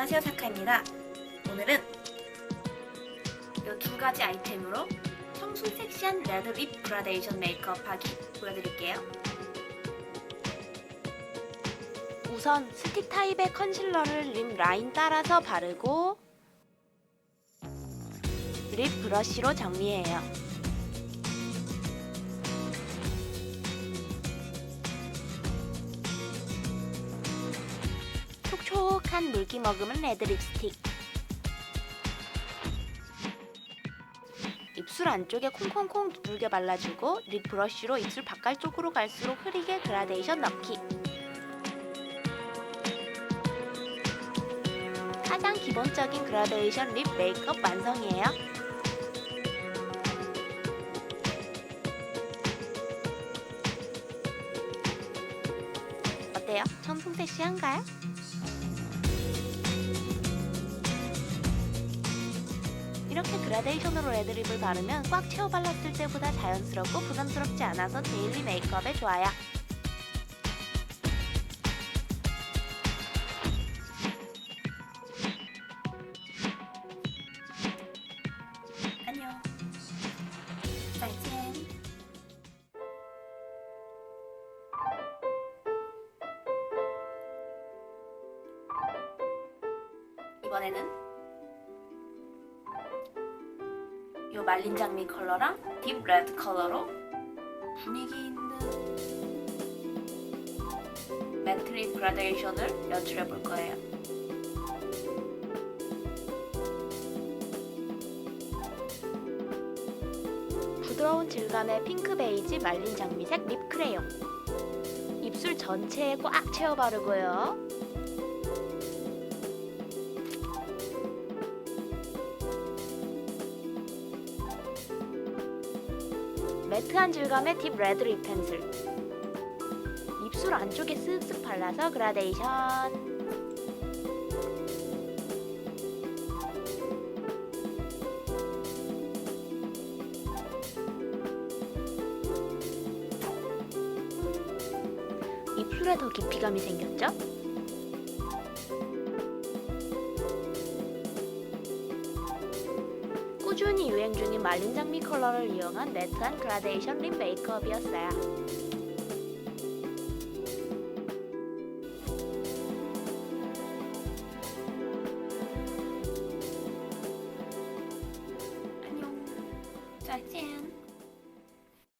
안녕하세요 사카입니다. 오늘은 이 두 가지 아이템으로 청순 섹시한 레드 립 그라데이션 메이크업 하기 보여드릴게요. 우선 스틱 타입의 컨실러를 립 라인 따라서 바르고 립 브러쉬로 정리해요. 한 물기 머금은 레드 립스틱. 입술 안쪽에 콩콩콩 두들겨 발라주고 립 브러쉬로 입술 바깥쪽으로 갈수록 흐리게 그라데이션 넣기. 가장 기본적인 그라데이션 립 메이크업 완성이에요. 어때요? 청순 섹시한가요? 이렇게 그라데이션으로 레드립을 바르면 꽉 채워 발랐을 때보다 자연스럽고 부담스럽지 않아서 데일리 메이크업에 좋아요. 안녕. 再见. 이번에는 이 말린 장미 컬러랑 딥 레드 컬러로 분위기 있는 매트립 그라데이션을 연출해 볼 거예요. 부드러운 질감의 핑크 베이지 말린 장미색 립 크레용. 입술 전체에 꽉 채워 바르고요. 매트한 질감의 딥 레드 립 펜슬. 입술 안쪽에 쓱쓱 발라서 그라데이션. 입술에 더 깊이감이 생겼죠? 꾸준히 유행 중인 말린 장미 컬러를 이용한 매트한 그라데이션 립 메이크업이었어요. 안녕. 짜잔.